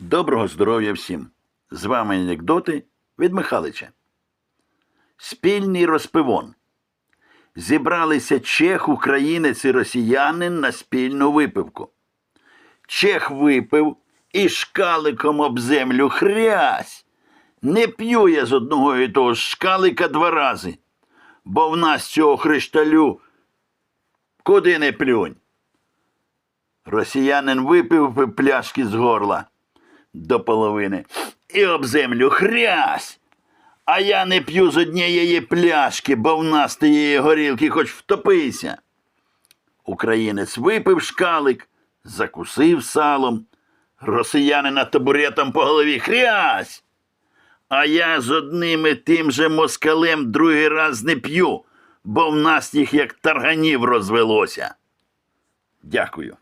Доброго здоров'я всім! З вами анекдоти від Михалича. Спільний розпивон. Зібралися чех, українець і росіянин на спільну випивку. Чех випив і шкаликом об землю хрясь. Не п'ю я з одного і того шкалика два рази, бо в нас цього хришталю куди не плюнь. Росіянин випив пляшки з горла до половини і об землю хрясь. А я не п'ю з однієї пляшки, бо в нас тієї горілки хоч втопися. Українець випив шкалик, закусив салом, росіянина табуретом по голові хрясь. А я з одним і тим же москалем другий раз не п'ю, бо в нас їх як тарганів розвелося. Дякую.